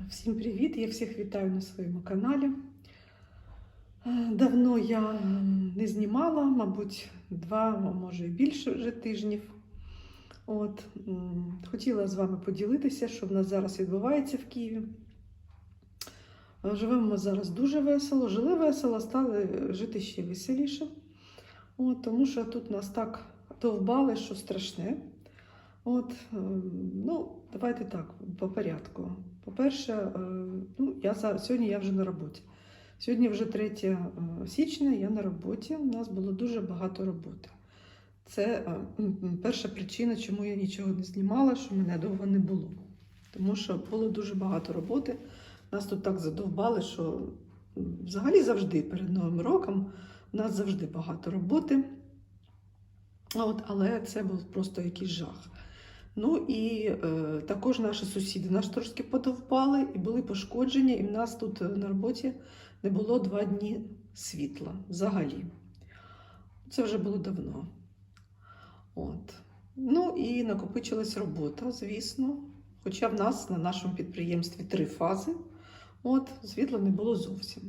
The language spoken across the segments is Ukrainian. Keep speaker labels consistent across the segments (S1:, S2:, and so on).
S1: Всім привіт! Я всіх вітаю на своєму каналі. Е, Давно я не знімала, мабуть, два, може і більше вже тижнів. От, хотіла з вами поділитися, що в нас зараз відбувається в Києві. Е, Живемо зараз дуже весело, жили весело, стали жити ще веселіше. От, тому що тут нас так довбали, що страшне. От, е, ну, давайте так, по порядку. По-перше, е, ну, я зараз, сьогодні я вже на роботі. Сьогодні вже 3 е, січня, я на роботі. У нас було дуже багато роботи. Це е, перша причина, чому я нічого не знімала, що мене довго не було. Тому що було дуже багато роботи. Нас тут так задовбали, що взагалі завжди перед Новим роком у нас завжди багато роботи. От, але це був просто якийсь жах. Ну і е, також наші сусіди нас трошки подовпали і були пошкоджені, і в нас тут е, на роботі не було два дні світла взагалі. Це вже було давно. От. Ну і накопичилась робота, звісно. Хоча в нас на нашому підприємстві три фази, от, світла не було зовсім.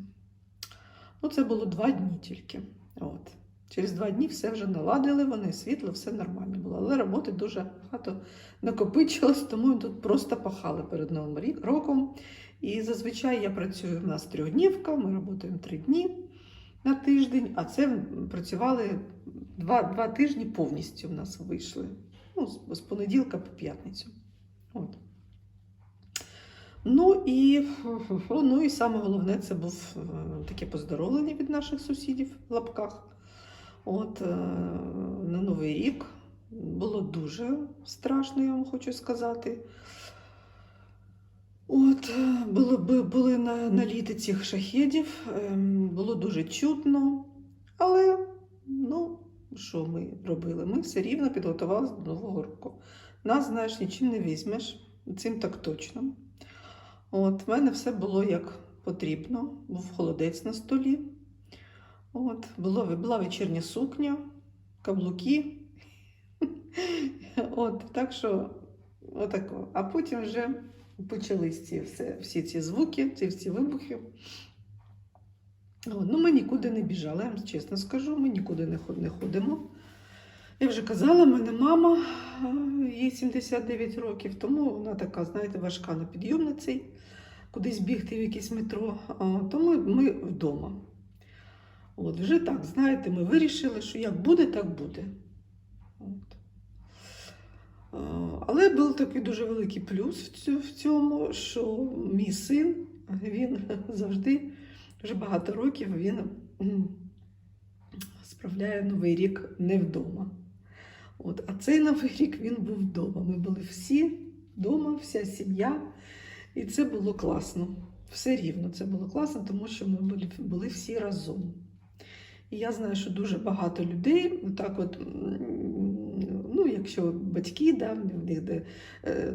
S1: Ну, це було два дні тільки. От. Через два дні все вже наладили, вони світло, все нормально було. Але роботи дуже багато накопичилось, тому тут просто пахали перед Новим роком. І зазвичай я працюю в нас трьохднівка, ми працюємо три дні на тиждень, а це працювали два, два тижні повністю в нас вийшли. Ну, з, понеділка по п'ятницю. От. Ну і, ну і саме головне це був е, таке поздоровлення від наших сусідів в лапках. От е, на Новий рік було дуже страшно, я вам хочу сказати. От, е, були, бу- були на, наліти цих шахедів, ем, було дуже чутно, але ну, що ми робили? Ми все рівно підготувалися до Нового року. Нас, знаєш, нічим не візьмеш, цим так точно. От, в мене все було як потрібно, був холодець на столі. От, було, була вечірня сукня, каблуки. От, так що, отако. А потім вже почались ці, все, всі ці звуки, ці всі вибухи. От, ну, ми нікуди не біжали, я вам чесно скажу, ми нікуди не, ходимо. Я вже казала, в мене мама, е, їй 79 років, тому вона така, знаєте, важка на підйомниці, кудись бігти в якесь метро. А, Тому ми вдома. От, вже так, знаєте, ми вирішили, що як буде, так буде. От. Але був такий дуже великий плюс в цьому, що мій син, він завжди, вже багато років, він справляє Новий рік не вдома. От, а цей Новий рік він був вдома. Ми були всі вдома, вся сім'я, і це було класно. Все рівно це було класно, тому що ми були, були всі разом. І я знаю, що дуже багато людей, так от, ну, якщо батьки, да, де, е,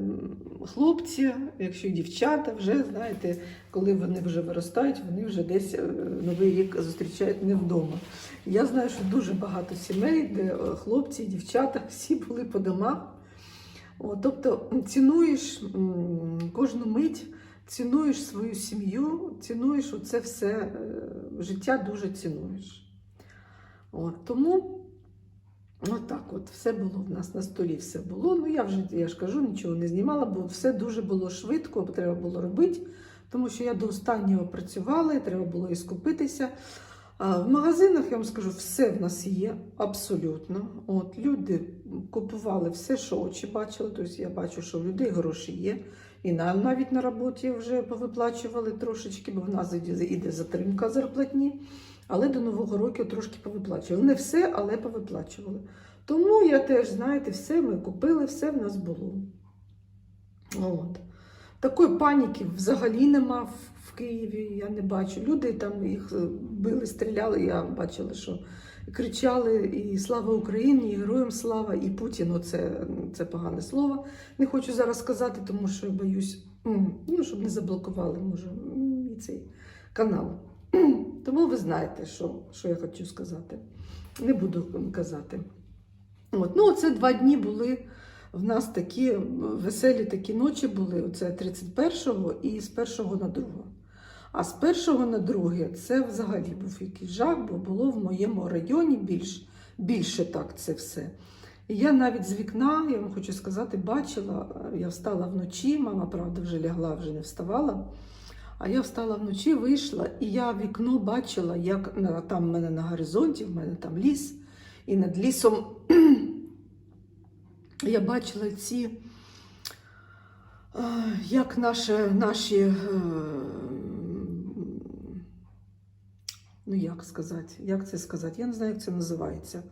S1: хлопці, якщо і дівчата, вже знаєте, коли вони вже виростають, вони вже десь е, Новий рік зустрічають не вдома. Я знаю, що дуже багато сімей, де е, хлопці, дівчата всі були по домах. О, тобто цінуєш кожну мить, цінуєш свою сім'ю, цінуєш оце все е, життя дуже цінуєш. От, тому отак от, все було в нас на столі, все було. Ну, я вже я ж кажу, нічого не знімала, бо все дуже було швидко, треба було робити, тому що я до останнього працювала, і треба було і скупитися. В магазинах, я вам скажу, все в нас є абсолютно. От, люди купували все, що очі бачили. Тобто я бачу, що в людей гроші є. І нам навіть на роботі вже повиплачували трошечки, бо в нас іде затримка зарплатні. Але до Нового року трошки повиплачували. Не все, але повиплачували. Тому я теж, знаєте, все ми купили, все в нас було. От. Такої паніки взагалі нема в, Києві, я не бачу. Люди там їх е, били, стріляли, я бачила, що кричали і слава Україні, і героям слава, і Путіну це, це погане слово. Не хочу зараз сказати, тому що боюсь, ну, щоб не заблокували, може, і цей канал. Тому ви знаєте, що, що я хочу сказати. Не буду казати. От. Ну, це два дні були в нас такі веселі такі ночі були. Оце 31-го і з 1 на 2. А з 1 на 2 це взагалі був якийсь жах, бо було в моєму районі більш, більше так це все. І я навіть з вікна, я вам хочу сказати, бачила, я встала вночі, мама, правда, вже лягла, вже не вставала. А я встала вночі, вийшла, і я вікно бачила, як там в мене на горизонті, в мене там ліс, і над лісом я бачила ці, е, як наші, наші е, ну як сказати, як це сказати, я не знаю, як це називається.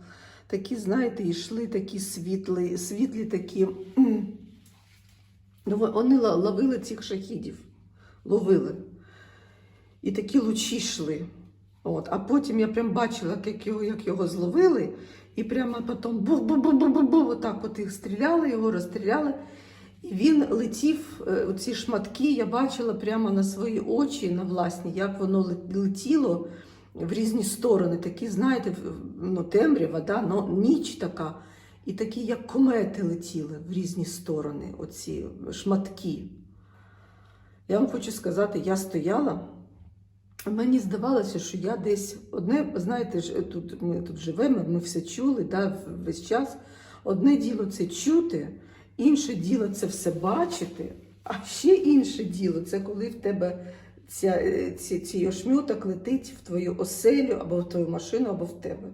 S1: Такі, знаєте, йшли такі світлі, світлі такі. Ну, вони ловили цих шахідів, ловили. І такі лучі йшли. От. А потім я прям бачила, як його, як його зловили, і прямо потім бух-бух-бух-бух-бух, отак от їх стріляли, його розстріляли. І він летів, е, оці шматки, я бачила прямо на свої очі, на власні, як воно летіло в різні сторони. Такі, знаєте, ну, темрява, да? ну, ніч така. І такі, як комети летіли в різні сторони, оці шматки. Я вам хочу сказати, я стояла, мені здавалося, що я десь одне, знаєте, тут ми тут живемо, ми все чули да, весь час. Одне діло це чути, інше діло це все бачити, а ще інше діло це коли в тебе ця, е, ці, цей ошмюток летить в твою оселю або в твою машину, або в тебе.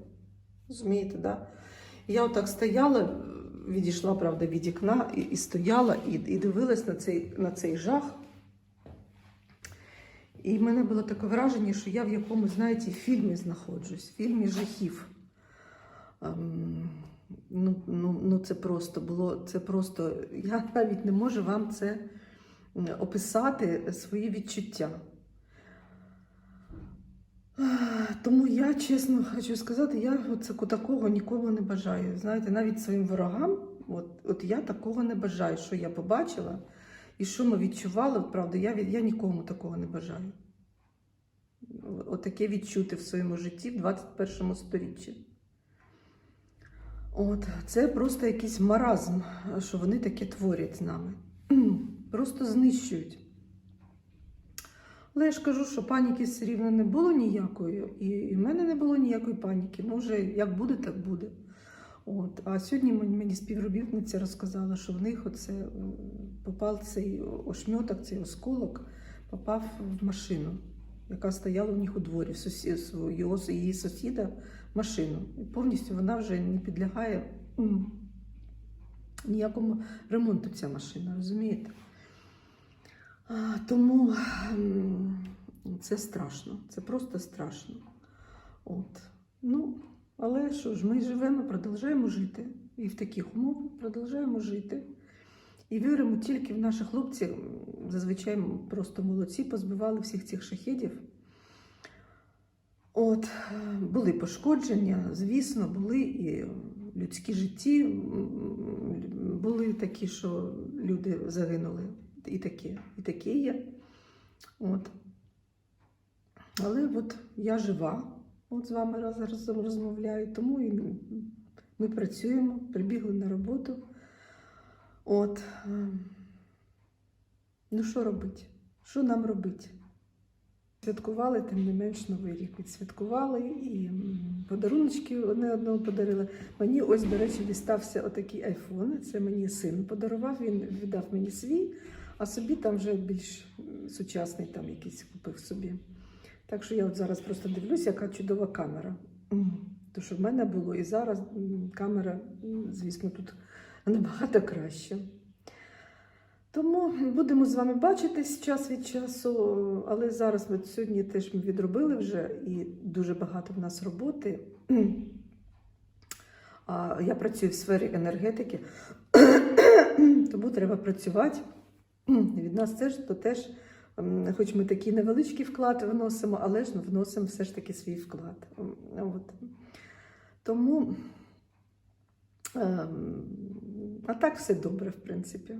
S1: Розумієте, да? Я отак стояла, відійшла, правда, від вікна і, і стояла, і, і дивилась на цей, на цей жах. І в мене було таке враження, що я в якомусь, знаєте, фільмі знаходжусь, в фільмі жахів. Ем, ну, ну, ну, це просто було, це просто, я навіть не можу вам це описати свої відчуття. Тому я чесно хочу сказати, я це такого нікому не бажаю. Знаєте, навіть своїм ворогам, от, от я такого не бажаю, що я побачила і що ми відчували, правда, я, я нікому такого не бажаю. Отаке відчути в своєму житті в 21 сторіччі. От, це просто якийсь маразм, що вони таке творять з нами. Просто знищують. Але я ж кажу, що паніки все рівно не було ніякої, і, в мене не було ніякої паніки. Може, як буде, так буде. От. А сьогодні мені співробітниця розказала, що в них оце е, попав цей ошмьоток, цей осколок, попав в машину, яка стояла у них у дворі, в сусі... свого, її сусіда машину. І повністю вона вже не підлягає ніякому ремонту ця машина, розумієте? А, тому це страшно, це просто страшно. От. Ну, але що ж, ми живемо, продовжуємо жити. І в таких умовах продовжуємо жити. І віримо тільки в наших хлопців, м, зазвичай просто молодці, позбивали всіх цих шахідів. От, були пошкодження, звісно, були і людські житті, були такі, що люди загинули. І таке, і таке є. От. Але от я жива, от з вами раз разом розмовляю, тому і ми- ми працюємо, прибігли на роботу. От. е, Ну, що робити? Що нам робити? Святкували, тим не менш, Новий рік відсвяткували і подаруночки одне одного подарили. Мені ось, до речі, дістався отакий айфон. Це мені син подарував, він віддав мені свій, а собі там вже більш сучасний там якийсь купив собі. Так що я от зараз просто дивлюся, яка чудова камера. То, що в мене було, і зараз камера, звісно, тут набагато краще. Тому будемо з вами бачитись час від часу, але зараз ми сьогодні теж відробили вже і дуже багато в нас роботи. А Я працюю в сфері енергетики, тому треба працювати. Від нас теж то теж, хоч ми такий невеличкий вклад вносимо, але ж вносимо все ж таки свій вклад. От. Тому, ем, а так все добре, в принципі.